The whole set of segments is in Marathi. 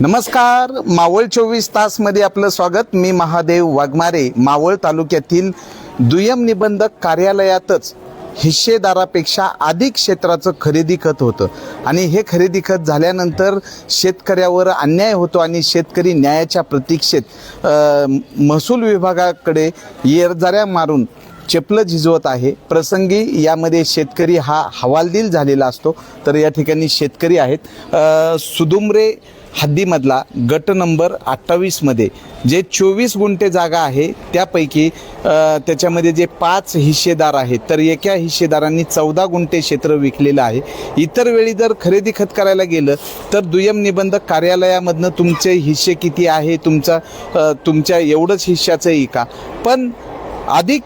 नमस्कार मावळ चोवीस तासमध्ये आपलं स्वागत. मी महादेव वाघमारे मावळ तालुक्यातील दुय्यम निबंधक कार्यालयातच हिस्सेदारापेक्षा अधिक क्षेत्राचं खरेदी खत होतं. आणि हे खरेदी खत झाल्यानंतर शेतकऱ्यावर अन्याय होतो आणि शेतकरी न्यायाच्या प्रतीक्षेत महसूल विभागाकडे येरजाऱ्या मारून चपलं झिजवत आहे. प्रसंगी यामध्ये शेतकरी हा हवालदिल झालेला असतो. तर या ठिकाणी शेतकरी आहेत. सुदुमरे हद्दीमधला गट नंबर अठ्ठावीसमध्ये जे चोवीस गुंठे जागा आहे त्यापैकी त्याच्यामध्ये जे पाच हिस्सेदार आहेत तर एका हिस्सेदारांनी चौदा गुंठे क्षेत्र विकलेलं आहे. इतर वेळी जर खरेदी खत करायला गेलं तर दुय्यम निबंधक कार्यालयामधनं तुमचे हिस्से किती आहे तुमचा तुमच्या एवढंच हिश्श्याचं का? पण अधिक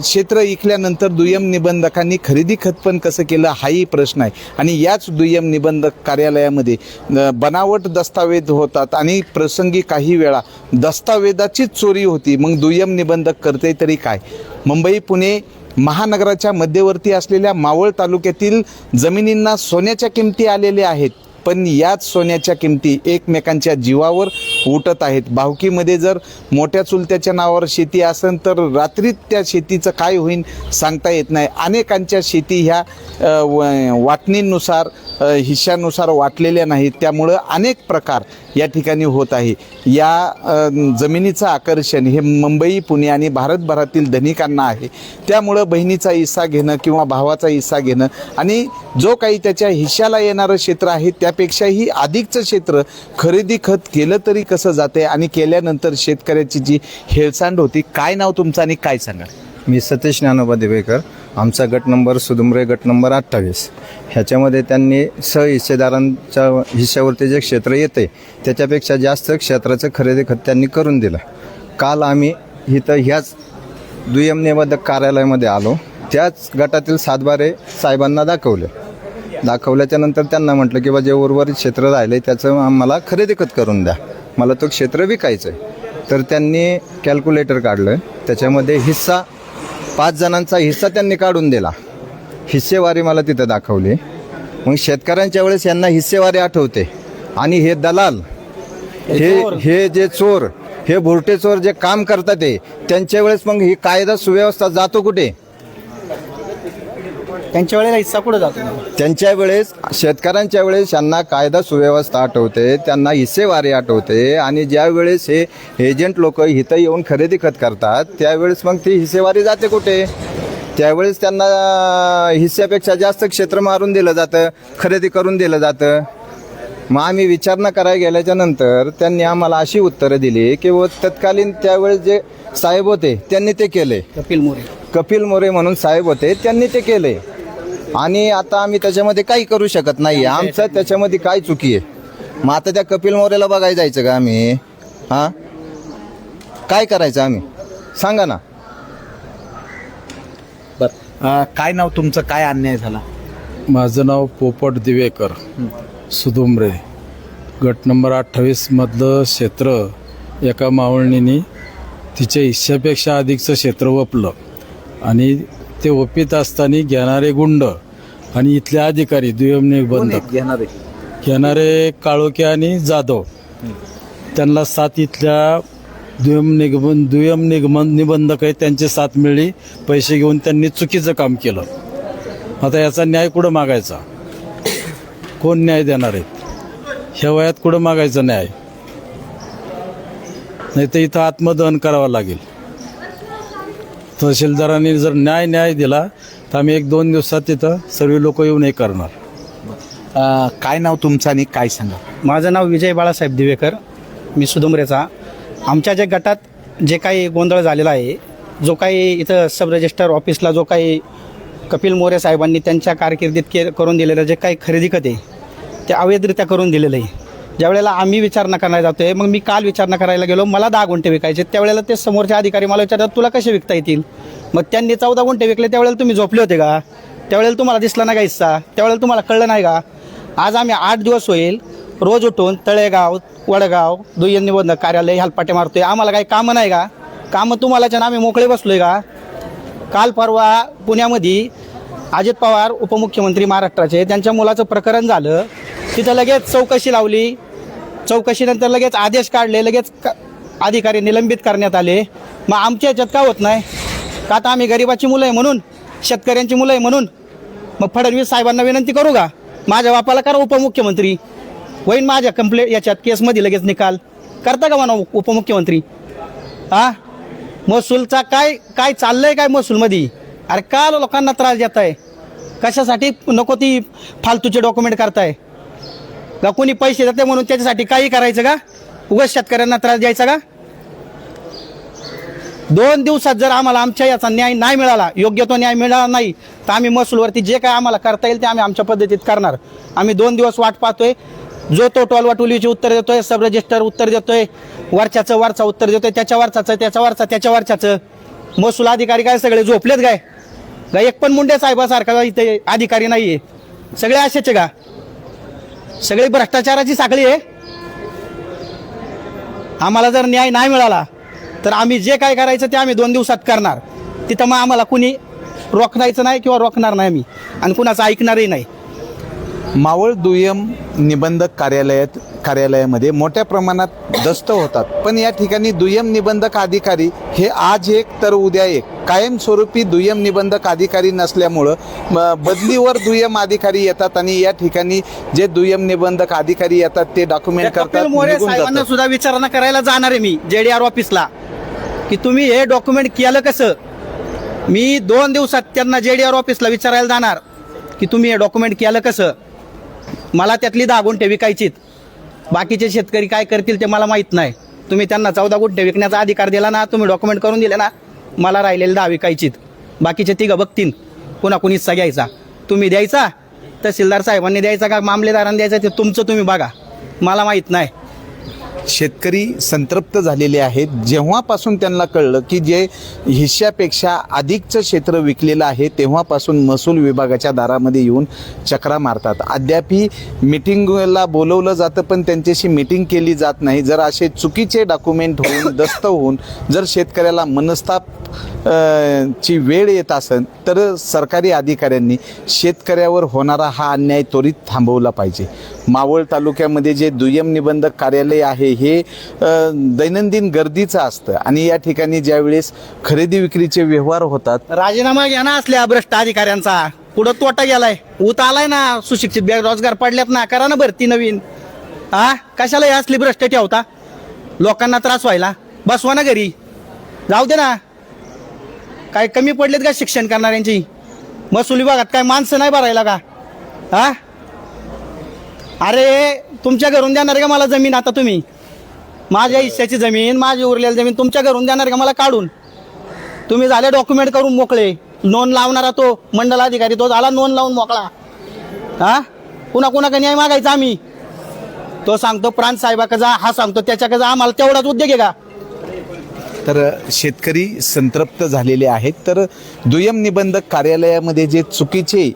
क्षेत्र इकल्यानंतर दुय्यम निबंधकांनी खरेदी खत पण कसं केलं हाही प्रश्न आहे. आणि याच दुय्यम निबंधक कार्यालयामध्ये बनावट दस्तावेज होतात आणि प्रसंगी काही वेळा दस्तावेजाचीच चोरी होती. मग दुय्यम निबंधक करते तरी काय? मुंबई पुणे महानगराच्या मध्यवर्ती असलेल्या मावळ तालुक्यातील जमिनींना सोन्याच्या किमती आलेल्या आहेत. पण याच सोन्याच्या किमती एकमेकांच्या जीवावर उठत आहेत. भावकीमध्ये जर मोठ्या चुलत्याच्या नावावर शेती असेल तर रात्रीत त्या शेतीचं काय होईल सांगता येत नाही. अनेकांच्या शेती ह्या व- वाटणीनुसार हिश्श्यानुसार वाटलेल्या नाहीत. त्यामुळं अनेक प्रकार या ठिकाणी होत आहे. या जमिनीचं आकर्षण हे मुंबई पुणे आणि भारतभरातील धनिकांना आहे. त्यामुळं बहिणीचा हिस्सा घेणं किंवा भावाचा हिस्सा घेणं आणि जो काही त्याच्या हिश्श्याला येणारं क्षेत्र आहे त्यापेक्षाही अधिकचं क्षेत्र खरेदी खत केलं तरी कसं जाते आणि केल्यानंतर शेतकऱ्याची जी हेळसांड होती काय नाव तुमचं आणि काय सांगा मी सतीश ज्ञानोबा दिवेकर आमचा गट नंबर सुदुमरे गट नंबर अठ्ठावीस. ह्याच्यामध्ये त्यांनी सहहिस्सेदारांच्या हिश्श्यावरती जे क्षेत्र येते त्याच्यापेक्षा जास्त क्षेत्राचं खरेदी खत त्यांनी करून दिलं. काल आम्ही इथं ह्याच दुय्यम निबंधक कार्यालयामध्ये आलो. त्याच गटातील सातबारे साहेबांना दाखवले. दाखवल्याच्या नंतर त्यांना म्हटलं की बा जे उर्वरित क्षेत्र राहिले त्याचं आम्हाला खरेदी खत करून द्या. मला तो क्षेत्र विकायचं आहे तर त्यांनी कॅल्क्युलेटर काढलं त्याच्यामध्ये हिस्सा पाच जणांचा हिस्सा त्यांनी काढून दिला. हिस्सेवारी मला तिथं दाखवली. मग शेतकऱ्यांच्या वेळेस यांना हिस्सेवारी आठवते. आणि हे दलाल हे हे जे चोर हे भुरटे चोर जे काम करतात ते त्यांच्या वेळेस मग ही कायदा सुव्यवस्था जातो कुठे? त्यांच्या वेळेला हिस्सा कुठं जातो? त्यांच्या वेळेस शेतकऱ्यांच्या वेळेस यांना कायदा सुव्यवस्था आठवते त्यांना हिस्सेवारी आठवते आणि ज्या वेळेस हे एजंट लोक इथं येऊन खरेदी खत करतात त्यावेळेस मग ती हिस्सेवारी जाते कुठे? त्यावेळेस त्यांना हिस्स्यापेक्षा जास्त क्षेत्र मारून दिलं जातं खरेदी करून दिलं जातं. मग आम्ही विचारणा करायला गेल्याच्यानंतर त्यांनी आम्हाला अशी उत्तरं दिली की व तत्कालीन त्यावेळेस जे साहेब होते त्यांनी ते केले. कपिल मोरे. कपिल मोरे म्हणून साहेब होते त्यांनी ते केले. आणि आता आम्ही त्याच्यामध्ये काही करू शकत नाही आमचं त्याच्यामध्ये काय चुकी आहे. मग आता त्या कपिल मोरेला बघायला जायचं का आम्ही? हां? काय करायचं आम्ही? सांगा ना. अ, काय नाव तुमचं? काय अन्याय झाला? माझं नाव पोपट दिवेकर. सुदुमरे गट नंबर अठ्ठावीसमधलं क्षेत्र एका मावळणीने तिच्या हिश्श्यापेक्षा अधिकचं क्षेत्र वपलं. आणि ते वपित असताना घेणारे गुंड आणि इथले अधिकारी दुय्यम निबंधक घेणारे? घेणारे काळोखे आणि जाधव. त्यांना साथ इथल्या दुय्यम निगमन दुय्यम निगमन निबंधक आहे त्यांची साथ मिळली पैसे घेऊन त्यांनी चुकीचं काम केलं. आता याचा न्याय कुठं मागायचा? कोण न्याय देणार आहेत ह्या वयात कुठं मागायचा न्याय? नाही तर इथं आत्मदहन करावं लागेल. तहसीलदारांनी जर न्याय न्याय दिला तर आम्ही एक दोन दिवसात तिथं सर्व लोक येऊन हे करणार. अ, काय नाव तुमचं आणि काय सांगा? माझं नाव विजय बाळासाहेब दिवेकर. मी सुदुमरेचा आमच्या जे गटात जे काही गोंधळ झालेला आहे जो काही इथं सब रजिस्टर ऑफिसला जो काही कपिल मोरे साहेबांनी त्यांच्या कारकिर्दीत के करून दिलेलं जे काही खरेदी खत आहे ते अवैधरित्या करून दिलेलं आहे. ज्यावेळेला आम्ही विचारणा करायला जातोय मग मी काल विचारणा करायला गेलो मला दहा गुंठे विकायचे त्यावेळेला ते समोरचे अधिकारी मला विचारतात तुला कसे विकता येतील? मग त्यांनी चौदा गुंठे विकले त्यावेळेला तुम्ही झोपले होते का? त्यावेळेला तुम्हाला दिसला नाही का हिस्सा? त्यावेळेला तुम्हाला कळलं नाही का? आज आम्ही आठ दिवस होईल रोज उठून तळेगाव वडगाव दुय्यम निबंधक कार्यालय हलपाटे मारतोय. आम्हाला काही कामं नाही का? कामं तुम्हालाच्या आम्ही मोकळे बसलोय का? काल परवा पुण्यामध्ये अजित पवार उपमुख्यमंत्री महाराष्ट्राचे त्यांच्या मुलाचं प्रकरण झालं. तिथं लगेच चौकशी लावली. चौकशीनंतर लगेच आदेश काढले लगेच क- अधिकारी निलंबित करण्यात आले. मग आमच्या याच्यात का होत नाही? का आता आम्ही गरिबाची मुलं आहे म्हणून शेतकऱ्यांची मुलं आहे म्हणून? मग फडणवीस साहेबांना विनंती करू का? माझ्या बापाला करा उपमुख्यमंत्री. होईन माझ्या कंप्लेंट याच्यात केसमध्ये लगेच निकाल. करता का म्हणा उपमुख्यमंत्री? हा महसूलचा काय काय चाललंय काय महसूलमध्ये? अरे का लोकांना त्रास देत आहे कशासाठी नको ती फालतूचे डॉक्युमेंट करताय? का कोणी पैसे देते म्हणून त्याच्यासाठी काही करायचं का? उगाच शेतकऱ्यांना त्रास द्यायचा का? दोन दिवसात जर आम्हाला आमच्या याचा न्याय नाही मिळाला योग्य तो न्याय मिळाला नाही तर आम्ही महसूलवरती जे काय आम्हाला करता येईल ते आम्ही आमच्या पद्धतीत करणार. आम्ही दोन दिवस वाट पाहतोय. जो तो टोलवाटोलीचे उत्तर देतोय सब रजिस्टर उत्तर देतोय वरच्याचं वरचा उत्तर देतोय त्याच्या वरचाचं त्याच्या वरचा त्याच्या वरच्याचं. महसूल अधिकारी काय सगळे झोपलेत काय? एक पण मुंडे साहेबासारखा इथे अधिकारी नाहीये? सगळे असेच का? सगळी भ्रष्टाचाराची साखळी आहे. आम्हाला जर न्याय नाही मिळाला तर आम्ही जे काय करायचं ते आम्ही दोन दिवसात करणार. तिथं मग आम्हाला कुणी रोखणायचं नाही किंवा रोखणार नाही आम्ही. आणि कुणाचं ऐकणारही नाही. मावळ दुय्यम निबंधक कार्यालयात कार्यालयामध्ये मोठ्या प्रमाणात दस्त होतात. पण या ठिकाणी दुय्यम निबंधक अधिकारी हे आज एक तर उद्या एक. कायमस्वरूपी दुय्यम निबंधक अधिकारी नसल्यामुळं बदलीवर दुय्यम अधिकारी येतात आणि या ठिकाणी जे दुय्यम निबंधक अधिकारी येतात ते डॉक्युमेंट करतात. सुद्धा विचारणा करायला जाणार आहे मी जेडीआर ऑफिसला. की तुम्ही हे डॉक्युमेंट केलं कसं? मी दोन दिवसात त्यांना जेडीआर ऑफिसला विचारायला जाणार की तुम्ही हे डॉक्युमेंट केलं कसं? मला त्यातली दहा गुंठे विकायचीत. बाकीचे शेतकरी काय करतील ते मला माहीत नाही. तुम्ही त्यांना चौदा गुंठे विकण्याचा अधिकार दिला ना तुम्ही डॉक्युमेंट करून दिले ना मला राहिलेले दहा विकायचीत. बाकीचे तिघं बघतील कुणा कुणी हिस्सा घ्यायचा. तुम्ही द्यायचा तहसीलदार साहेबांनी द्यायचा का मामलेदारांनी द्यायचा ते तुमचं तुम्ही बघा. मला माहीत नाही. शेतकरी संतृप्त झालेले आहेत. जेव्हापासून त्यांना कळलं की जे हिश्श्यापेक्षा अधिकचं क्षेत्र विकलेलं आहे तेव्हापासून महसूल विभागाच्या दारामध्ये येऊन चक्रा मारतात. अद्यापी मिटिंगला बोलवलं जातं पण त्यांच्याशी मिटिंग केली जात नाही. जर असे चुकीचे डॉक्युमेंट होऊन दस्त होऊन जर शेतकऱ्याला मनस्ताप ची वेळ येत असेल तर सरकारी अधिकाऱ्यांनी शेतकऱ्यावर होणारा हा अन्याय त्वरित थांबवला पाहिजे. मावळ तालुक्यामध्ये जे दुय्यम निबंधक कार्यालय आहे हे दैनंदिन गर्दीचं असतं आणि या ठिकाणी ज्यावेळेस खरेदी विक्रीचे व्यवहार होतात राजीनामा घ्या ना असल्या भ्रष्ट अधिकाऱ्यांचा. पुढं तोटा गेलाय. ऊत आलाय ना सुशिक्षित बेरोजगार पडल्यात ना करा ना भरती नवीन. हा कशाला असली भ्रष्ट ठेवता? लोकांना त्रास व्हायला. बसवा ना घरी. जाऊ दे ना. काय कमी पडलेत का शिक्षण करणाऱ्यांची? महसूल विभागात काय माणसं नाही भरायला का? हा? अरे तुमच्या घरून देणार का मला जमीन आता तुम्ही? माझ्या हिश्श्याची जमीन माझी उरलेली जमीन तुमच्या घरून देणार का मला काढून? तुम्ही झाले डॉक्युमेंट करून मोकळे. नोंद लावणारा तो मंडल अधिकारी तो झाला नोंद लावून मोकळा. हा? कुणा कुणाकडे न्याय मागायचा आम्ही? तो सांगतो प्रांत साहेबाकडे जा हा सांगतो त्याच्याकडे जा आम्हाला तेवढाच उद्योग आहे का? तर शेतकरी संतृप्त झालेले आहेत. तर दुय्यम निबंधक कार्यालयामध्ये जे चुकीचे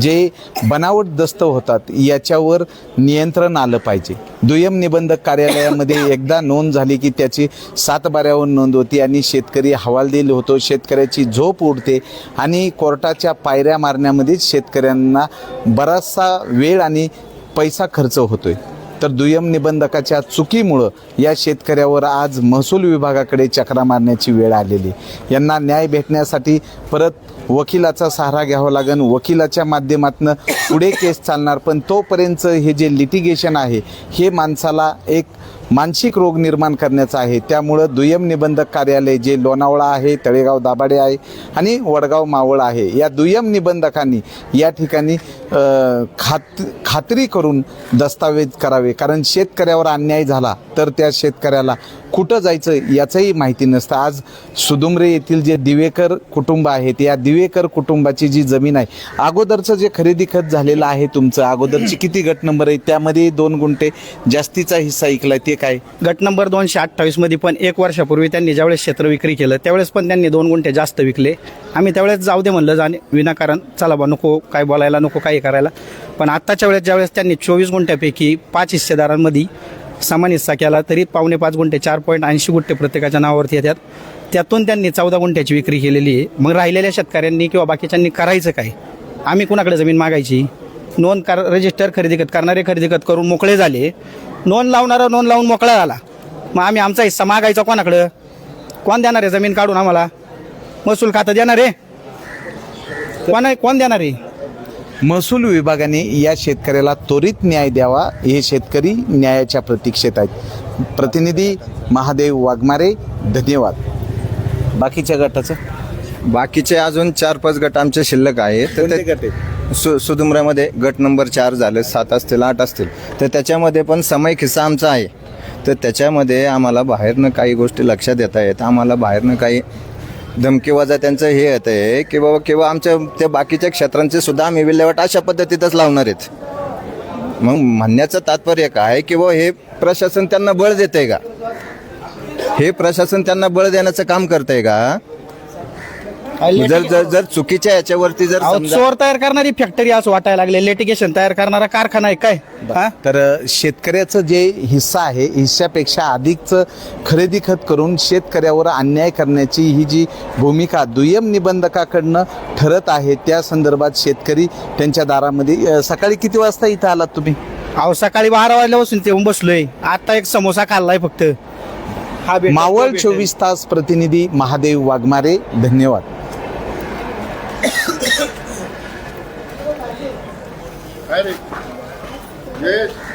जे बनावट दस्त होतात याच्यावर नियंत्रण आलं पाहिजे. दुय्यम निबंधक कार्यालयामध्ये एकदा नोंद झाली की त्याची सात बाऱ्यावर नोंद होती आणि शेतकरी हवालदिल होतो शेतकऱ्याची झोप उडते आणि कोर्टाच्या पायऱ्या मारण्यामध्येच शेतकऱ्यांना बराचसा वेळ आणि पैसा खर्च होतोय. तर दुय्यम निबंधकाच्या चुकीमुळं या शेतकऱ्यावर आज महसूल विभागाकडे चक्रा मारण्याची वेळ आलेली. यांना न्याय भेटण्यासाठी परत वकिलाचा सहारा घ्यावा लागेल वकिलाच्या माध्यमातून पुढे केस चालणार पण तोपर्यंत हे जे लिटिगेशन आहे हे माणसाला एक मानसिक रोग निर्माण करण्याचा आहे. त्यामुळं दुय्यम निबंधक कार्यालय जे लोणावळा आहे तळेगाव दाभाडे आहे आणि वडगाव मावळ आहे. या दुय्यम निबंधकांनी या ठिकाणी खात खात्री करून दस्तावेज करावे. कारण शेतकऱ्यावर अन्याय झाला तर त्या शेतकऱ्याला कुठं जायचं याचंही माहिती नसतं. आज सुदुमरे येथील जे दिवेकर कुटुंब आहेत या दिवेकर कुटुंबाची जी जमीन आहे अगोदरचं जे खरेदी खत झालेलं आहे तुमचं अगोदरची किती गट नंबर आहे त्यामध्ये दोन गुंठे जास्तीचा हिस्सा ऐकला ते काय गट नंबर दोनशे अठ्ठावीसमध्ये पण एक वर्षापूर्वी त्यांनी ज्यावेळेस क्षेत्र विक्री केलं त्यावेळेस पण त्यांनी दोन गुंठे जास्त विकले. आम्ही त्यावेळेस जाऊ दे म्हणलं जाणे विनाकारण चला बा नको काय बोलायला नको काही करायला. पण आत्ताच्या वेळेस ज्यावेळेस त्यांनी चोवीस गुंठ्यापैकी पाच हिस्सेदारांमध्ये समान हिस्सा केला तरी पावणे पाच गुंठे चार पॉईंट ऐंशी गुंठे प्रत्येकाच्या नावावरती येतात. त्यातून त्यांनी चौदा गुंठ्याची विक्री केलेली आहे. मग राहिलेल्या शेतकऱ्यांनी किंवा बाकीच्यांनी करायचं काय? आम्ही कुणाकडे जमीन मागायची? नोंद कर रजिस्टर खरेदी खत करणारे खरेदी खत करून मोकळे झाले. नोंद लावणारा नोंद लावून मोकळा झाला. मग आम्ही आमचा हिस्सा मागायचा कोणाकडं? कोण देणार आहे जमीन काढून आम्हाला? महसूल खातं देणार आहे? कोण कोण देणार आहे? महसूल विभागाने या शेतकऱ्याला त्वरित न्याय द्यावा. हे शेतकरी न्यायाच्या प्रतीक्षेत आहेत. प्रतिनिधी महादेव वाघमारे धन्यवाद. बाकीच्या गटाचं? बाकीचे अजून चार पाच गट आमचे शिल्लक आहेत? सु सुदुमऱ्यामध्ये गट नंबर चार झाले सात असतील आठ असतील. तर त्याच्यामध्ये पण समय खिस्सा आमचा आहे. तर त्याच्यामध्ये आम्हाला बाहेरनं काही गोष्टी लक्षात येत आहेत आम्हाला बाहेरनं काही धमकीवाजा त्यांचं हे येत आहे की बाबा किंवा आमच्या त्या बाकीच्या क्षेत्रांचे सुद्धा आम्ही विल्हेवाट अशा पद्धतीतच लावणार आहेत. मग म्हणण्याचं तात्पर्य काय की बाबा हे प्रशासन त्यांना बळ देतंय का? हे प्रशासन त्यांना बळ देण्याचं काम करतंय का? जर जर जर चुकीच्या याच्यावरती जर अहो, समजा चोर तयार करणारी फॅक्टरी असं वाटायला लागले लेटिगेशन तयार करणारा कारखाना आहे काय? हा? तर शेतकऱ्याचं जे हिस्सा आहे हिस्सापेक्षा अधिकचं खरेदी खत करून शेतकऱ्यावर अन्याय करण्याची ही जी भूमिका दुय्यम निबंधकाकडनं ठरत आहे त्या संदर्भात शेतकरी त्यांच्या दारामध्ये अ, सकाळी किती वाजता इथं आलात तुम्ही? अहो सकाळी बारा वाजल्यापासून ते बसलोय. आता एक समोसा खाल्लाय फक्त. हा मावळ. चोवीस तास प्रतिनिधी महादेव वाघमारे धन्यवाद. Yes.